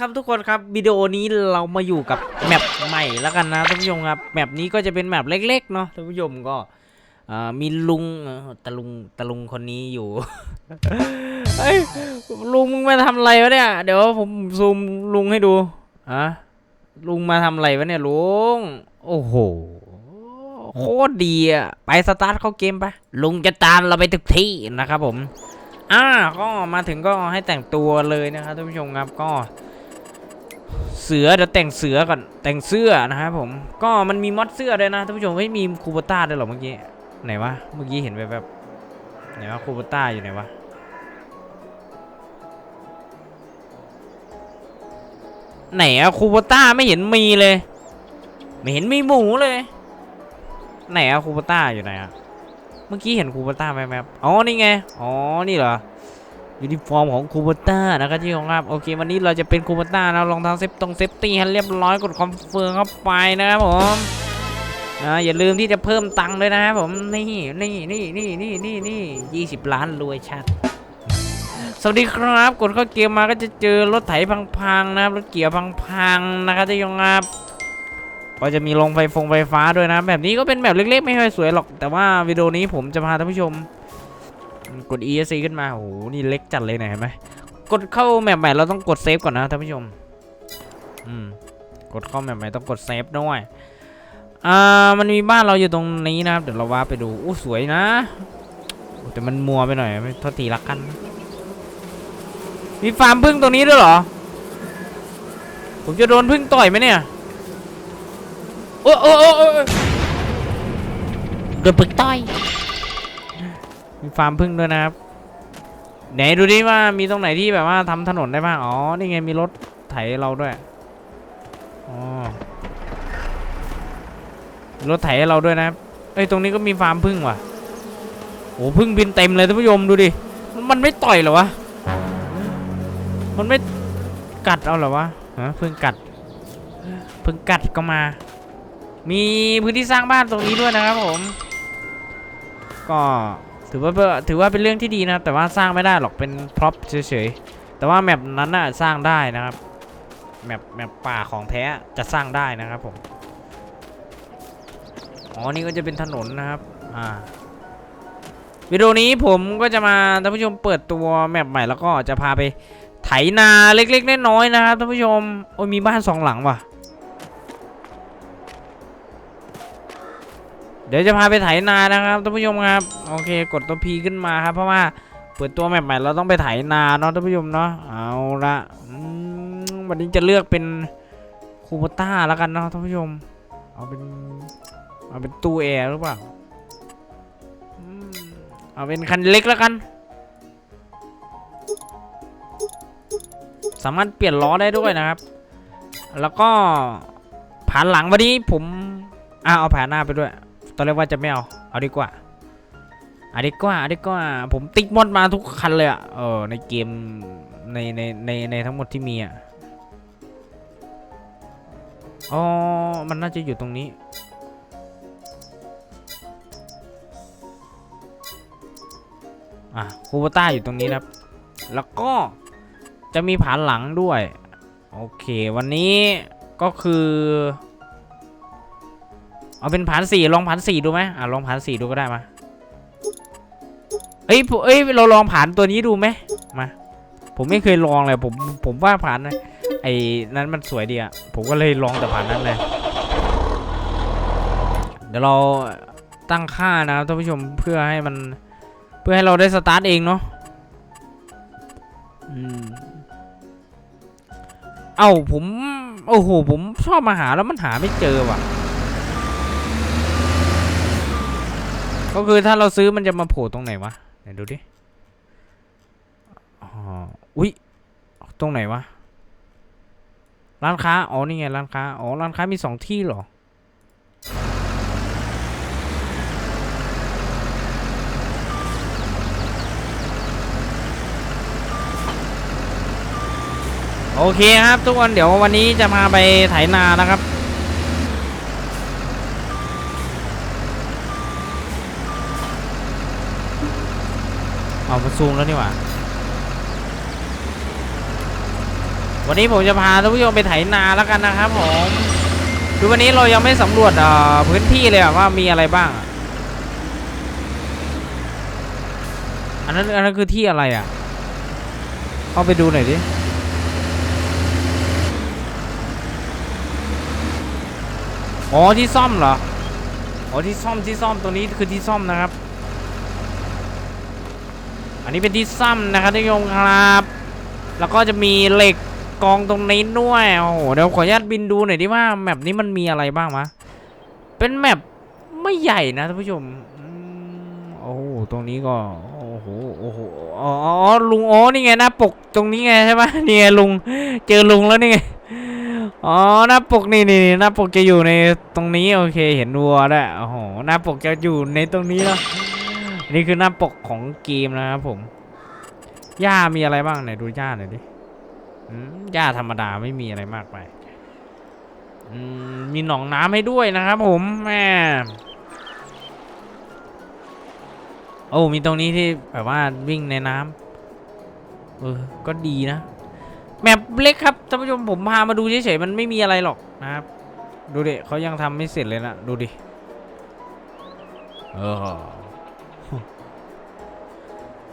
ครับทุกคนครับวิดีโอนี้เรามาอยู่กับแมปใหม่แล้วกันนะท่านผู้ชมครับแมปนี้ก็จะเป็นแมปเล็กๆเนาะท่านผู้ชมก็มีลุงตะลุงตะลุงคนนี้อยู่เฮ้ยลุงมึงมาทำอะไรวะเนี่ยเดี๋ยวผมซูมลุงให้ดูอะลุงมาทำอะไรวะเนี่ยลุงโอ้โหโคตรดีอะไปสตาร์ทเข้าเกมไปลุงจะตามเราไปทุกที่นะครับผม อ่าก็มาถึงก็ให้แต่งตัวเลยนะครับท่านผู้ชมครับก็ เสือเดี๋ยวแต่งเสือก่อนแต่งเสื้อนะครับผมก็มันมีมอดเสื้อด้วยนะท่านผู้ชมเฮ้ยมีคูโบต้าด้วยหรอเมื่อกี้ไหนวะเมื่อกี้เห็นแบบแบบไหนวะคูโบต้าอยู่ไหนวะไหนอะคูโบต้าไม่เห็นมีเลย ไม่เห็นมีหมูเลย ไหนอะคูโบต้าอยู่ไหนอะ เมื่อกี้เห็นคูเบต้าไหมครับอ๋อนี่ไงอ๋อนี่เหรอยูนิฟอร์มของคูเบต้านะครับที่ของครับโอเควันนี้เราจะเป็นคูเบต้านะรองเท้าเซฟตรงเซฟตี้ให้เรียบร้อยกดคอนเฟิร์มเข้าไปนะครับผมนะอย่าลืมที่จะเพิ่มตังค์ด้วยนะครับผมนี่นี่นี่นี่นี่นี่นี่ยี่สิบล้านรวยชัดสวัสดีครับ กดเข้าเกมมาก็จะเจอรถไถพังๆนะครับรถเกียร์พังๆนะครับที่ของครับ ก็จะมีลงไฟฟงไฟฟ้าด้วยนะ แบบนี้ก็เป็นแบบเล็กๆ ไม่ค่อยสวยหรอก แต่ว่าวิดีโอนี้ผมจะพาท่านผู้ชม กด ESC ขึ้นมาโอ้โหนี่เล็กจัดเลยนะเห็นไหมกดเข้าแมปใหม่เราต้องกดเซฟก่อนนะท่านผู้ชม อืม กดเข้าแมปใหม่ต้องกดเซฟด้วย อ่า มันมีบ้านเราอยู่ตรงนี้นะครับ เดี๋ยวเราว่าไปดูอู้สวยนะ แต่มันมัวไปหน่อยไม่ทษทีละกัน มีฟาร์มพึ่งตรงนี้ด้วยเหรอ ผมจะโดนพึ่งต่อยไหมเนี่ย โอ้โอ้โอ้โดนปึกต้อยมีฟาร์มพึ่งด้วยนะครับ ไหนดูดิว่ามีตรงไหนที่แบบว่าทำถนนได้บ้าง อ๋อ นี่ไงมีรถไถเราด้วย อ๋อ รถไถเราด้วยนะครับเอ้ยตรงนี้ก็มีฟาร์มพึ่งว่ะโอ้พึ่งบินเต็มเลยท่านผู้ชมดูดิ มันไม่ต่อยเหรอวะ มันไม่กัดเอาเหรอวะฮะพึ่งกัด พึ่งกัดก็มา มีพื้นที่สร้างบ้านตรงนี้ด้วยนะครับผม ก็ถือว่าถือว่าเป็นเรื่องที่ดีนะ แต่ว่าสร้างไม่ได้หรอกเป็นพร็อพเฉยๆ แต่ว่าแมปนั้นน่ะสร้างได้นะครับแมปแมปป่าของแท้จะสร้างได้นะครับผมอ๋อนี่ก็จะเป็นถนนนะครับอ่าวิดีโอนี้ผมก็จะมาท่านผู้ชมเปิดตัวแมปใหม่แล้วก็จะพาไปไถนาเล็กๆน้อยๆนะครับท่านผู้ชมโอ้ยมีบ้านสองหลังว่ะ เดี๋ยวจะพาไปไถนานะครับท่านผู้ชมครับโอเค กดตัวพีขึ้นมาครับ เพราะว่าเปิดตัวแมปใหม่เราต้องไปไถนาเนาะท่านผู้ชมเนาะเอาละวันนี้จะเลือกเป็นคูโบต้าแล้วกันเนาะท่านผู้ชม เอาเป็นเอาเป็นตู้แอร์หรือเปล่าเอาเป็นคันเล็กแล้วกัน สามารถเปลี่ยนล้อได้ด้วยนะครับ แล้วก็ผ่านหลังวันนี้ผมอ่าเอาผ่านหน้าไปด้วย ตอนแรกว่าจะไม่เอา เอาดีกว่า เอาดีกว่าเอาดีกว่า ผมติ๊กมอดมาทุกคันเลยอะเออในเกมในในในในทั้งหมดที่มีอะอ๋อ มันน่าจะอยู่ตรงนี้ อะคูโบต้าอยู่ตรงนี้ครับ แล้วก็จะมีผานหลังด้วย โอเค วันนี้ก็คือ เอาเป็นผ่านสี่ลองผ่านสี่ดูไหมอะลองผ่านสี่ดูก็ได้มาเอ้ยเอ้ยเราลองผ่านตัวนี้ดูไหมมาผมไม่เคยลองเลยผมผมว่าผ่านไอ้นั้นมันสวยดีอะผมก็เลยลองแต่ผ่านนั้นเลยเดี๋ยวเราตั้งค่านะครับท่านผู้ชมเพื่อให้มันเพื่อให้เราได้สตาร์ทเองเนาะอืมเอ้าผม โอ้โห ผมชอบมาหาแล้วมันหาไม่เจอว่ะ ก็คือถ้าเราซื้อมันจะมาโผล่ตรงไหนวะไหนดูดิอ๋ออุ๊ยตรงไหนวะร้านค้าอ๋อนี่ไงร้านค้าอ๋อร้านค้ามีสองที่เหรอโอเคครับทุกคนเดี๋ยววันนี้จะพาไปไถนานะครับ เอามา ซูมแล้วนี่หว่า วันนี้ผมจะพาท่านผู้ชมไปไถนาแล้วกันนะครับผมคือวันนี้เรายังไม่สำรวจอ่อพื้นที่เลยว่ามีอะไรบ้างอะอันนั้นอันนั้นคือที่อะไรอะ เข้าไปดูหน่อยดิอ๋อที่ซ่อมเหรออ๋อที่ซ่อมที่ซ่อมตรงนี้คือที่ซ่อมนะครับ อันนี้เป็นที่ซ่อมนะครับท่านผู้ชมครับ แล้วก็จะมีเหล็กกองตรงนี้ด้วยโอ้โหเดี๋ยวขออนุญาตบินดูหน่อยดิว่าแมปนี้มันมีอะไรบ้างมะเป็นแมปไม่ใหญ่นะท่านผู้ชมโอ้โหตรงนี้ก็โอ้โหโอ้โหอ๋อลุงอ๋อนี่ไงหน้าปกตรงนี้ไงใช่ปะนี่ไงลุงเจอลุงแล้วนี่ไงอ๋อหน้าปกนี่นี่หน้าปกจะอยู่ในตรงนี้โอเค เห็นวัวด้วโอ้โหหน้าปกจะอยู่ในตรงนี้แล้ว นี่คือหน้าปกของเกมนะครับผม หญ้ามีอะไรบ้างไหนดูหญ้าหน่อยดิหญ้าธรรมดาไม่มีอะไรมากไปมมีหนองน้ำให้ด้วยนะครับผมแม่โอ้มีตรงนี้ที่แบบว่าวิ่งในน้ำเออ ก็ดีนะ แมปเล็กครับท่านผู้ชมผมพามาดูเฉยๆมันไม่มีอะไรหรอกนะครับ ดูดิเขายังทำไม่เสร็จเลยนะ ดูดิเออ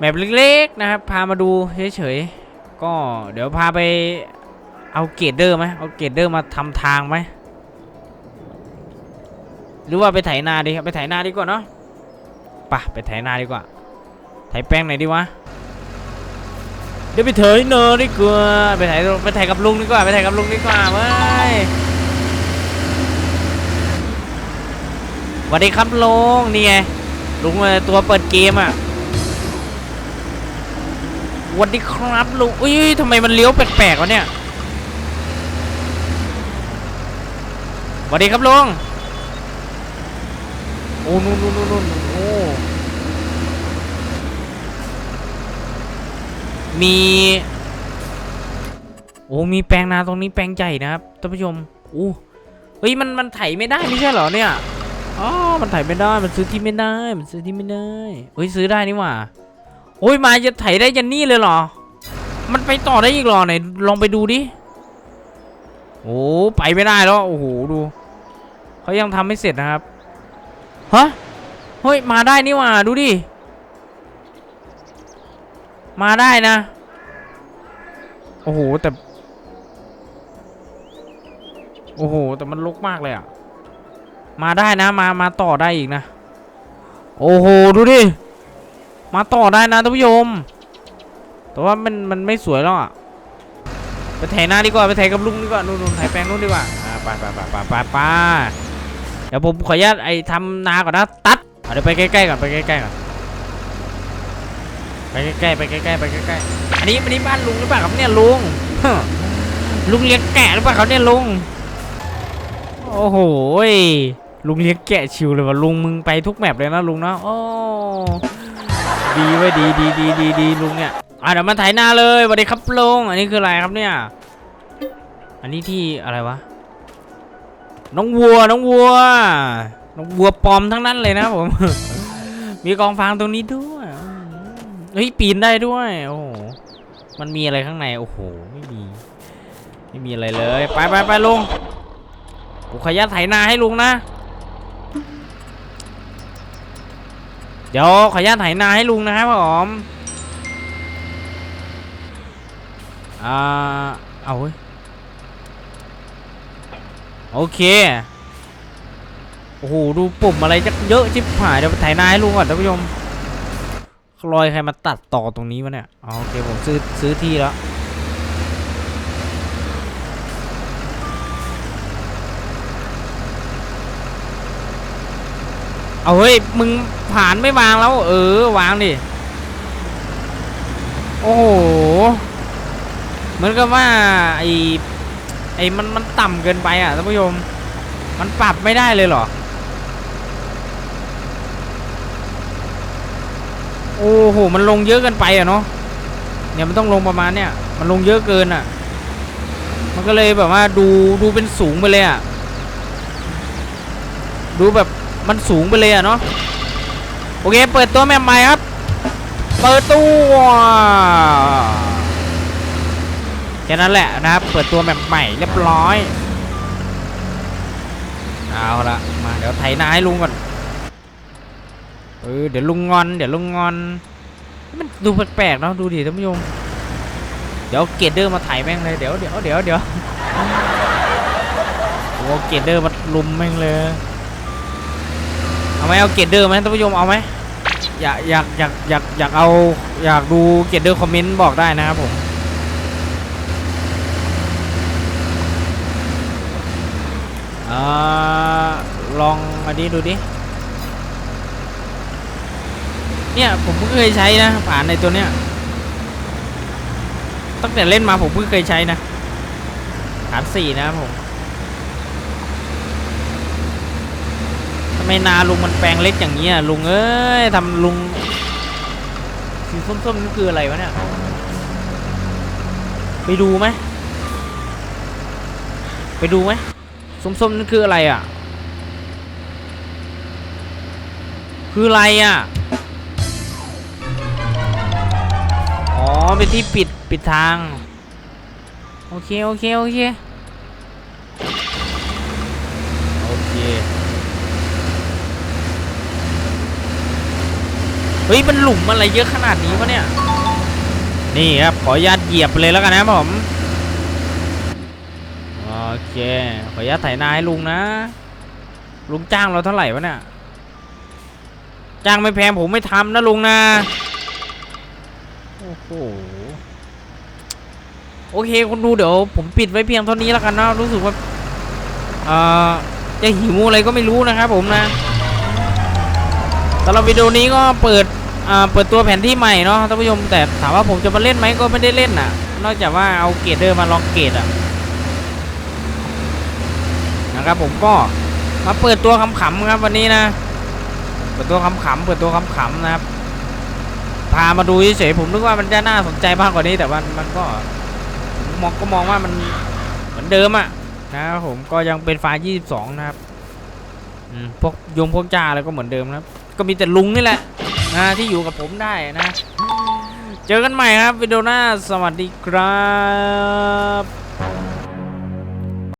แมปเล็กๆนะครับ พามาดูเฉยๆ ก็เดี๋ยวพาไปเอาเกรดเดอร์ไหมเอาเกรดเดอร์มาทำทางไหมหรือว่าไปไถนาดีครับไปไถนาดีกว่าเนาะปะไปไถนาดีกว่า ไถแป้งไหนดีวะเดี๋ยวไปเถยเนอดีกว่าไปไถไปไถกับลุงดีกว่าไปไถกับลุงดีกว่าเว้ยสวัสดีครับลุงนี่ไงลุงตัวเปิดเกมอะ วัสดีครับลุงอุ้ยทำไมมันเลี้ยวแปลกๆวะเนี่ยสวัสดีครับลุงโอ้นู่นนู่นนู่นนู่นโอ้มี โอ้มีแปลงนาตรงนี้แปลงใหญ่นะครับท่านผู้ชมโอ้เฮ้ยมันมันไถไม่ได้ไม่ใช่เหรอเนี่ยอ๋อมันไถไม่ได้มันซื้อที่ไม่ได้ มันซื้อที่ไม่ได้เฮ้ยซื้อได้นี่หว่า โอ้ยมาจะไถได้ยันนี่เลยเหรอ มันไปต่อได้อีกหรอไหนลองไปดูดิ โอ้ไปไม่ได้แล้ว โอ้โหดู เขายังทำไม่เสร็จนะครับ ฮะ เฮ้ยมาได้นี่ว่าดูดิ มาได้นะ โอ้โหแต่ โอ้โหแต่มันลกมากเลยอะมาได้นะ มา มาต่อได้อีกนะ โอ้โห ดูดิ มาต่อได้นะท่านผู้ชมแต่ว่ามันมันไม่สวยแล้วอะไปไถนาดีกว่าไปไถกับลุงดีกว่านู่นนู่นไถแปลงนู่นดีกว่าอ่าไปไปไปไปไปไปเดี๋ยวผมขออนุญาตไอ้ทำนาก่อนนะตัดเดี๋ยวไปใกล้ๆก่อนไปใกล้ๆก่อนไปใกล้ๆไปใกล้ๆไปใกล้ๆอันนี้อันนี้บ้านลุงหรือเปล่าครับเนี่ยลุงลุงเลี้ยงแกะหรือเปล่าครับเนี่ยลุงโอ้โหลุงเลี้ยงแกะชิวเลยว่ะลุงมึงไปทุกแมปเลยนะลุงเนาะโอ้ ดีไว้ดีดีดีดีดีลุงเนี่ยอะเดี๋ยวมาถ่ายหน้าเลยสวัสดีครับลุงอันนี้คืออะไรครับเนี่ย อันนี้ที่อะไรวะน้องวัวน้องวัวน้องวัวปลอมทั้งนั้นเลยนะผม มีกองฟางตรงนี้ด้วยเฮ้ยปีนได้ด้วยโอ้โหมันมีอะไรข้างในโอ้โหไม่มีไม่มีอะไรเลย ไปไปไปลุงผมขออนุญาตไถนาให้ลุงนะ เดี๋ยวขออนุญาตไถนาให้ลุงนะครับผมอ่าเอาเว้ยโอเค โอ้โห ดูปุ่มอะไรจะเยอะชิบหาย เดี๋ยวไปไถนาให้ลุงก่อนท่านผู้ชมรอยใครมาตัดต่อตรงนี้วะเนี่ย โอเค ผมซื้อซื้อที่แล้ว เอาเฮ้ย มึงผ่านไม่วางแล้ว เออ วางดิ โอ้โห เหมือนกับว่าไอไอมันมันต่ำเกินไปอะท่านผู้ชม มันปรับไม่ได้เลยเหรอ โอ้โห มันลงเยอะเกินไปอะเนาะ เนี่ยมันต้องลงประมาณเนี่ย มันลงเยอะเกินอะ มันก็เลยแบบว่าดูดูเป็นสูงไปเลยอะ ดูแบบ มันสูงไปเลยอะเนาะโอเค เปิดตัวแมปใหม่ครับ เปิดตัวแค่นั้นแหละนะครับ เปิดตัวแบบใหม่เรียบร้อย เอาละมาเดี๋ยวไถนาให้ลุงก่อน เออเดี๋ยวลุงงอน เดี๋ยวลุงงอน มันดูแปลกๆเนาะดูดิท่านผู้ชม เดี๋ยวเกดเดอร์มาไถแม่งเลยเดี๋ยวเดี๋ยวเดี๋ยวเดี๋ยวโอ้เกดเดอร์มาลุมแม่งเลย เอาไหมเอาเกรดเดอร์ไหมท่านผู้ชมเอาไหมอยากอยากอยากอยากอยากเอาอยากดูเกรดเดอร์คอมเมนต์บอกได้นะครับผมอลองอันนี้ดูดิ เนี่ยผมเพิ่งเคยใช้นะผ่านในตัวเนี้ย ตั้งแต่เล่นมาผมเพิ่งเคยใช้นะฐานสี่นะครับผมทำ ไม่นาลุงมันแปลงเล็กอย่างนี้อะลุงเอ้ยทำลุงสีส้มๆนี่คืออะไรวะเนี่ยไปดูไหมไปดูไหมส้มๆนั่นคืออะไรอะ คืออะไรอะ อ๋อเป็นที่ปิดปิดทาง โอเค โอเค โอเค โอเค เฮ้ยมันหลุมอะไรเยอะขนาดนี้วะเนี่ยนี่ครับขออนุญาตเหยียบเลยแล้วกันนะผมโอเคขออนุญาตไถนาให้ลุงนะ ลุงจ้างเราเท่าไหร่วะเนี่ยจ้างไม่แพงผมไม่ทำนะลุงนะโอ้โหโอเคคุณดูเดี๋ยวผมปิดไว้เพียงเท่านี้แล้วกันนะรู้สึกว่าเอ่อจะหิวอะไรก็ไม่รู้นะครับผมนะสำหรับวิดีโอนี้ก็เปิด เปิดตัวแผนที่ใหม่เนาะท่านผู้ชมแต่ถามว่าผมจะมาเล่นไหมก็ไม่ได้เล่นน่ะ นอกจากว่าเอาเกรดเดอร์มาลองเกรดอะนะครับผมก็มาเปิดตัวขำครับวันนี้นะ เปิดตัวขำเปิดตัวขำนะครับพามาดูเฉยๆผมนึกว่ามันจะน่าสนใจมากกว่านี้แต่ว่ามันก็มองก็มองว่ามันเหมือนเดิมอะนะครับผมก็ยังเป็นไฟล์22 นะครับพวกยงพวกจ้าอะไรก็เหมือนเดิมนะครับ ก็มีแต่ลุงนี่แหละ นะที่อยู่กับผมได้นะ เจอกันใหม่ครับวิดีโอหน้าสวัสดีครับ